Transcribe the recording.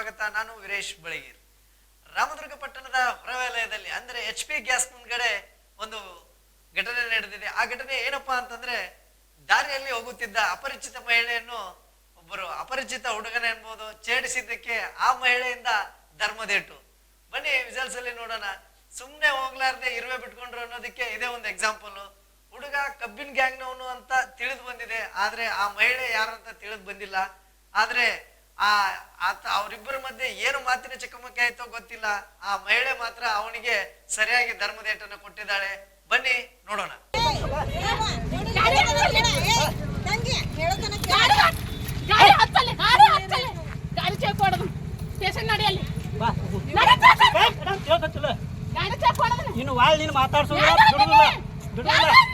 ನಾನು ವೀರೇಶ್ ಬೆಳಗೀರ್. ರಾಮದುರ್ಗ ಪಟ್ಟಣದ ಹೊರವಲಯದಲ್ಲಿ, ಅಂದ್ರೆ ಎಚ್ ಪಿ ಗ್ಯಾಸ್ ಮುಂದ್ಗಡೆ ಒಂದು ಘಟನೆ ನಡೆದಿದೆ. ಆ ಘಟನೆ ಏನಪ್ಪಾ ಅಂತಂದ್ರೆ, ದಾರಿಯಲ್ಲಿ ಹೋಗುತ್ತಿದ್ದ ಅಪರಿಚಿತ ಮಹಿಳೆಯನ್ನು ಒಬ್ಬರು ಅಪರಿಚಿತ ಹುಡುಗನ ಎಂಬುದು ಛೇಡಿಸಿದ್ದಕ್ಕೆ ಆ ಮಹಿಳೆಯಿಂದ ಧರ್ಮದೇಟು. ಬನ್ನಿ ವಿಜಲ್ಸ್ ಅಲ್ಲಿ ನೋಡೋಣ. ಸುಮ್ನೆ ಹೋಗ್ಲಾರ್ದೆ ಇರುವೆ ಬಿಟ್ಕೊಂಡ್ರು ಅನ್ನೋದಕ್ಕೆ ಇದೇ ಒಂದು ಎಕ್ಸಾಂಪಲ್ ಹುಡುಗ ಕಬ್ಬಿನ ಗ್ಯಾಂಗ್ನವನು ಅಂತ ತಿಳಿದು ಬಂದಿದೆ. ಆದ್ರೆ ಆ ಮಹಿಳೆ ಯಾರಂತ ತಿಳಿದು ಬಂದಿಲ್ಲ. ಆದ್ರೆ ಆ ಆತ ಅವರಿಬ್ಬರ ಮಧ್ಯೆ ಏನು ಮಾತಿನ ಚಕಮಕಿ ಆಯ್ತೋ ಗೊತ್ತಿಲ್ಲ ಆ ಮಹಿಳೆ ಮಾತ್ರ ಅವನಿಗೆ ಸರಿಯಾಗಿ ಧರ್ಮದೇಟನ್ನು ಕೊಟ್ಟಿದ್ದಾಳೆ ಬನ್ನಿ ನೋಡೋಣ ಗಾಡಿ ಗಾಡಿ